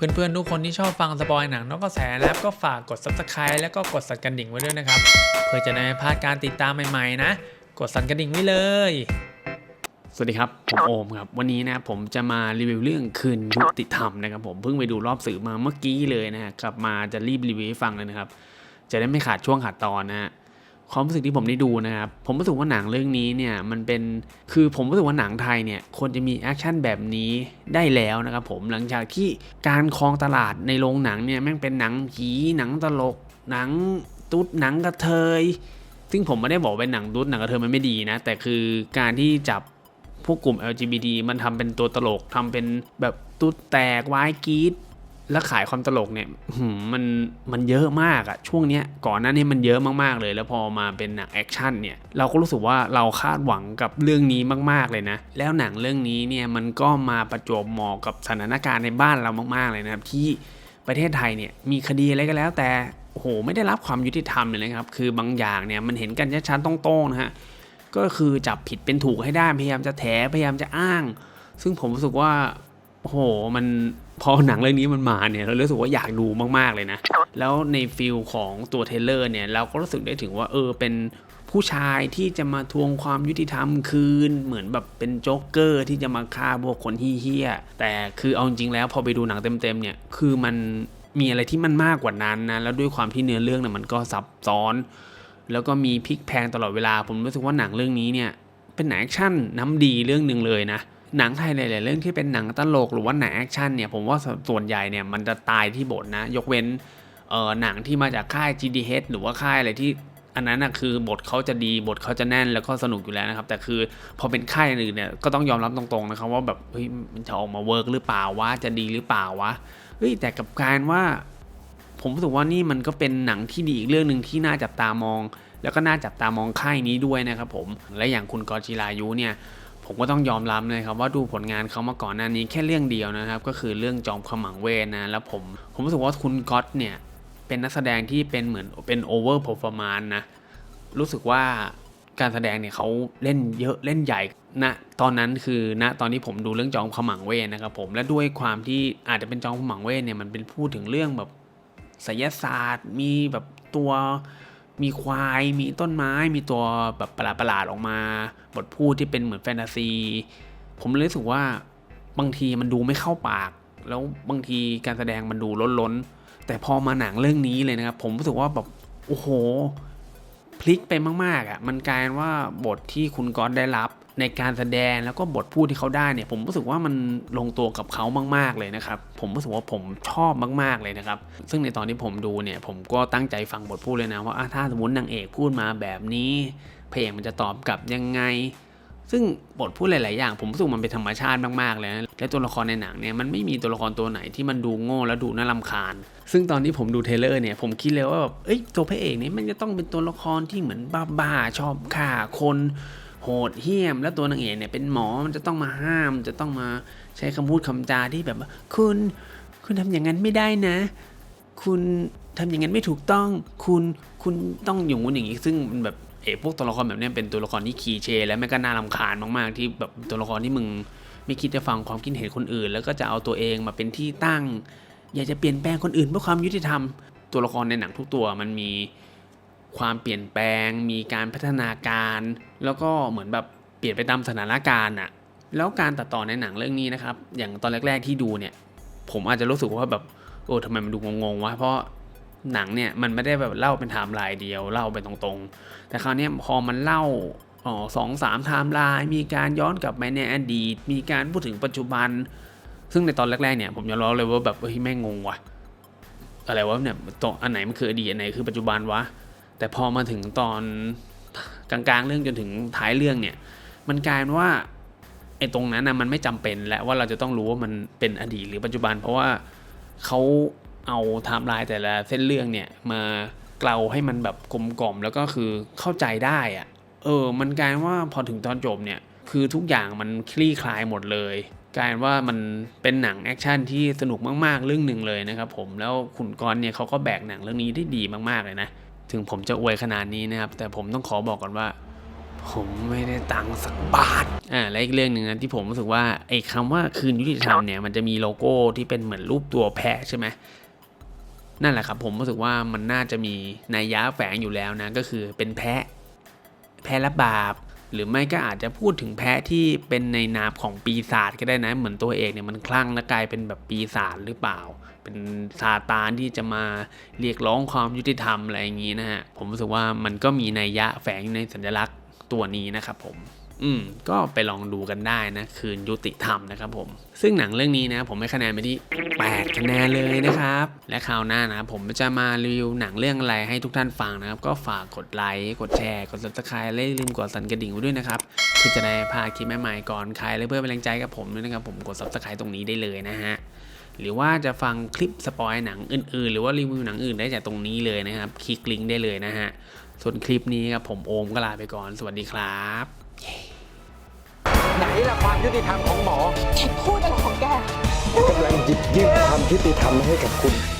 เพื่อนๆ ทุกคนที่ชอบฟังสปอยหนังนอกกระแสแล้วก็ฝากกด subscribe แล้วก็กดสั่นกระดิ่งไว้ด้วยนะครับ เพื่อจะได้ไม่พลาดการติดตามใหม่ๆนะ กดสั่นกระดิ่งไว้เลย สวัสดีครับ ผมโอมครับ วันนี้นะผมจะมารีวิวเรื่องคืนยุติธรรมนะครับผมเพิ่งไปดูรอบสื่อมาเมื่อกี้เลยนะฮะกลับมาจะรีบรีวิวให้ฟังเลยนะครับ จะได้ไม่ขาดช่วงขาดตอนนะฮะ ความรู้สึกที่ผมได้ดูนะครับ ผมรู้สึกว่าหนังเรื่องนี้เนี่ยมันเป็นคือผมรู้สึกว่าหนังไทยเนี่ยควรจะมีแอคชั่นแบบนี้ได้แล้วนะครับผมหลังจากที่การครองตลาดในโรงหนังเนี่ยแม่งเป็นหนังผีหนังตลก หนังตุ๊ดหนังกระเทย ซึ่งผมไม่ได้บอกเป็นหนังตุ๊ดหนังกระเทยมันไม่ดีนะ แต่คือการที่จับพวกกลุ่ม LGBT มันทำเป็นตัวตลกทำเป็นแบบตุ๊ดแตกวายกีด แล้วขายความตลกเนี่ยมันมันเยอะมากอะช่วงเนี้ยก่อนหน้านี้มันเยอะมากๆเลย แล้วพอมาเป็นหนังแอคชั่นเนี่ยเราก็รู้สึกว่าเราคาดหวังกับเรื่องนี้มาก ๆเลยนะ แล้วหนังเรื่องนี้เนี่ยมันก็มาประจวบเหมาะกับสถานการณ์ในบ้านเรามาก ๆเลยนะครับที่ประเทศไทยเนี่ยมีคดีอะไรก็แล้ว แต่โอ้โหไม่ได้รับความยุติธรรมเลยนะครับ คือบางอย่างเนี่ยมันเห็นกันชัดๆต้องๆนะฮะก็คือจับผิดเป็นถูกให้ได้พยายามจะแถพยายามจะอ้าง ซึ่งผมรู้สึกว่าโอ้โหมัน พอหนังเรื่องนี้มันมาเนี่ยเรารู้สึกว่าอยากดูมากๆเลยนะ แล้วในฟิลของตัวเทเลอร์เนี่ยเราก็รู้สึกได้ถึงว่าเออเป็นผู้ชายที่จะมาทวงความยุติธรรมคืน เหมือนแบบเป็นโจ๊กเกอร์ที่จะมาฆ่าพวกคนเฮี้ยแต่คือเอาจริงแล้วพอไปดูหนังเต็มๆเนี่ยคือมันมีอะไรที่มันมากกว่านั้นนะแล้วด้วยความที่เนื้อเรื่องเนี่ยมันก็ซับซ้อน แล้วก็มีพลิกแพงตลอดเวลา ผมรู้สึกว่าหนังเรื่องนี้เนี่ยเป็นหนังแอคชั่นน้ำดีเรื่องหนึ่งเลยนะ หนังไทยหลายๆเรื่องที่เป็นหนังตลกหรือว่าหนังแอคชั่นเนี่ยผมว่าส่วนใหญ่เนี่ยมันจะตายที่บทนะ ยกเว้นเออหนังที่มาจากค่าย GDH หรือว่าค่ายอะไรที่อันนั้นนะคือบทเขาจะดีบทเขาจะแน่นแล้วก็สนุกอยู่แล้วนะครับ แต่คือพอเป็นค่ายอื่นเนี่ยก็ต้องยอมรับตรงๆนะครับว่าแบบเฮ้ยมันจะออกมาเวิร์กหรือเปล่าวะจะดีหรือเปล่าวะเฮ้ยแต่กับการว่า ผมรู้สึกว่านี่มันก็เป็นหนังที่ดีอีกเรื่องหนึ่งที่น่าจับตามอง แล้วก็น่าจับตามองค่ายนี้ด้วยนะครับผมและอย่างคุณกอจิรายุเนี่ย ผมก็ต้องยอมรับนะครับว่าดูผลงานเขามาก่อนหน้านี้แค่เรื่องเดียวนะครับ ก็คือเรื่องจอมขมังเวทนะแล้วผมผมรู้สึกว่าคุณก๊อตเนี่ยเป็นนักแสดงที่เป็นเหมือนเป็นโอเวอร์ r อ r m a n c e นะรู้สึกว่าการแสดงเนี่ยเขาเล่นเยอะเล่นใหญ่นะตอนนั้นคือณตอนที่ผมดูเรื่องจอมขมังเวทนะครับผมและด้วยความที่อาจจะเป็นจอมขมังเวทเนี่ยมันเป็นพูดถึงเรื่องแบบไสยศาสตร์ มีแบบตัว มีควายมีต้นไม้ มีตัวแบบประหลาดๆออกมา บทพูดที่เป็นเหมือนแฟนตาซี ผมเลยรู้สึกว่าบางทีมันดูไม่เข้าปาก แล้วบางทีการแสดงมันดูล้นๆแต่พอมาหนังเรื่องนี้เลยนะครับ ผมรู้สึกว่าแบบโอ้โห พลิกไปมากๆอะมันกลายว่าบทที่คุณก๊อตได้รับในการแสดงแล้วก็บทพูดที่เขาได้เนี่ย ผมรู้สึกว่ามันลงตัวกับเขามาก ๆเลยนะครับ ผมรู้สึกว่าผมชอบมาก ๆเลยนะครับ ซึ่งในตอนที่ผมดูเนี่ย ผมก็ตั้งใจฟังบทพูดเลยนะว่าถ้าสมมตินางเอกพูดมาแบบนี้เพลงมันจะตอบกลับยังไง ซึ่งบทพูดหลาย ๆ อย่าง ผมรู้สึกมันเป็นธรรมชาติมาก ๆ เลยนะและตัวละครในหนังเนี่ยมันไม่มีตัวละครตัวไหนที่มันดูโง่และดูน่ารำคาญ ซึ่งตอนที่ผมดูเทเลอร์เนี่ยผมคิดเลยว่าแบบเอ้ยตัวพระเอกเนี่ยมันจะต้องเป็นตัวละครที่เหมือนบ้า ๆ ชอบฆ่าคนโหดเหี้ยม แล้วตัวนางเอกเนี่ยเป็นหมอมันจะต้องมาห้าม จะต้องมาใช้คำพูดคำจาที่แบบคุณ คุณทำอย่างนั้นไม่ได้นะ คุณทำอย่างนั้นไม่ถูกต้อง คุณคุณต้องอย่างงู้นอย่างนี้ซึ่งมันแบบ เอกพวกตัวละครแบบนี้เป็นตัวละครที่คีเช และแม่ก็น่ารำคาญมากๆ ที่แบบตัวละครที่มึงไม่คิดจะฟังความคิดเห็นคนอื่น แล้วก็จะเอาตัวเองมาเป็นที่ตั้ง อยากจะเปลี่ยนแปลงคนอื่นเพื่อความยุติธรรม ตัวละครในหนังทุกตัวมันมีความเปลี่ยนแปลง มีการพัฒนาการ แล้วก็เหมือนแบบเปลี่ยนไปตามสถานการณ์อะแล้วการตัดต่อในหนังเรื่องนี้นะครับ อย่างตอนแรก ๆที่ดูเนี่ย ผมอาจจะรู้สึกว่าแบบโอ้ทำไมมันดูงงๆวะเพราะ หนังเนี่ยมันไม่ได้แบบเล่าเป็นไทม์ไลน์เดียวเล่าไปตรงๆ แต่คราวนี้พอมันเล่าอ๋อสองสามไทม์ไลน์มีการย้อนกลับไปในอดีต มีการพูดถึงปัจจุบัน ซึ่งในตอนแรกๆเนี่ยผมยอมรับเลยว่าแบบเฮ้ยแม่งงงว่ะอะไรวะเนี่ยตอันไหนมันคืออดีตอันไหนคือปัจจุบันวะแต่พอมาถึงตอนกลางๆเรื่องจนถึงท้ายเรื่องเนี่ย มันกลายเป็นว่าไอ้ตรงนั้นนะมันไม่จำเป็นและว่าเราจะต้องรู้ว่ามันเป็นอดีตหรือปัจจุบัน เพราะว่าเขา เอาไทม์ไลน์แต่ละเส้นเรื่องเนี่ยมาเกลาให้มันแบบกลมกล่อมแล้วก็คือเข้าใจได้อะเออ มันกลายว่าพอถึงตอนจบเนี่ยคือทุกอย่างมันคลี่คลายหมดเลยกลายว่ามันเป็นหนังแอคชั่นที่สนุกมากๆ เรื่องหนึ่งเลยนะครับผมแล้วขุนกรเนี่ยเขาก็แบกหนังเรื่องนี้ได้ดีมากๆเลยนะ ถึงผมจะอวยขนาดนี้นะครับ แต่ผมต้องขอบอกก่อนว่า ผมไม่ได้ตังค์สักบาทอ่าและอีกเรื่องหนึ่งนะที่ผมรู้สึกว่าไอ้คำว่าคืนยุติธรรมเนี่ยมันจะมีโลโก้ที่เป็นเหมือนรูปตัวแพะใช่ไหม นั่นแหละครับผมรู้สึกว่ามันน่าจะมีนัยยะแฝงอยู่แล้วนะก็คือเป็นแพะ แพะรับบาป หรือไม่ก็อาจจะพูดถึงแพะที่เป็นในนามของปีศาจก็ได้นะเหมือนตัวเอกเนี่ยมันคลั่งและกลายเป็นแบบปีศาจหรือเปล่า เป็นซาตานที่จะมาเรียกร้องความยุติธรรมอะไรอย่างนี้นะฮะผมรู้สึกว่ามันก็มีนัยยะแฝงในสัญลักษณ์ตัวนี้นะครับผม อืมก็ไปลองดูกันได้นะ คืนยุติธรรมนะครับผม ซึ่งหนังเรื่องนี้นะผมให้คะแนนไปที่ 8 คะแนนเลยนะครับ และคราวหน้านะผมจะมารีวิวหนังเรื่องอะไรให้ทุกท่านฟังนะครับ ก็ฝากกดไลค์ กดแชร์ กด subscribe และลืมกดสั่นกระดิ่งไว้ด้วยนะครับเพื่อจะได้พาดคลิปใหม่ๆก่อนใครและเพื่อเป็นแรงใจกับผมด้วยนะครับผมกด subscribe ตรงนี้ได้เลยนะฮะหรือว่าจะฟังคลิปสปอยหนังอื่นๆ หรือว่ารีวิวหนังอื่นได้จากตรงนี้เลยนะครับ คลิกลิงก์ได้เลยนะฮะ ส่วนคลิปนี้ครับผมโอมก็ลาไปก่อน สวัสดีครับ ไหนล่ะความยุติธรรมของหมอ แกพูดอะไรของแก กำลังหยิบยื่นความยุติธรรมให้กับคุณ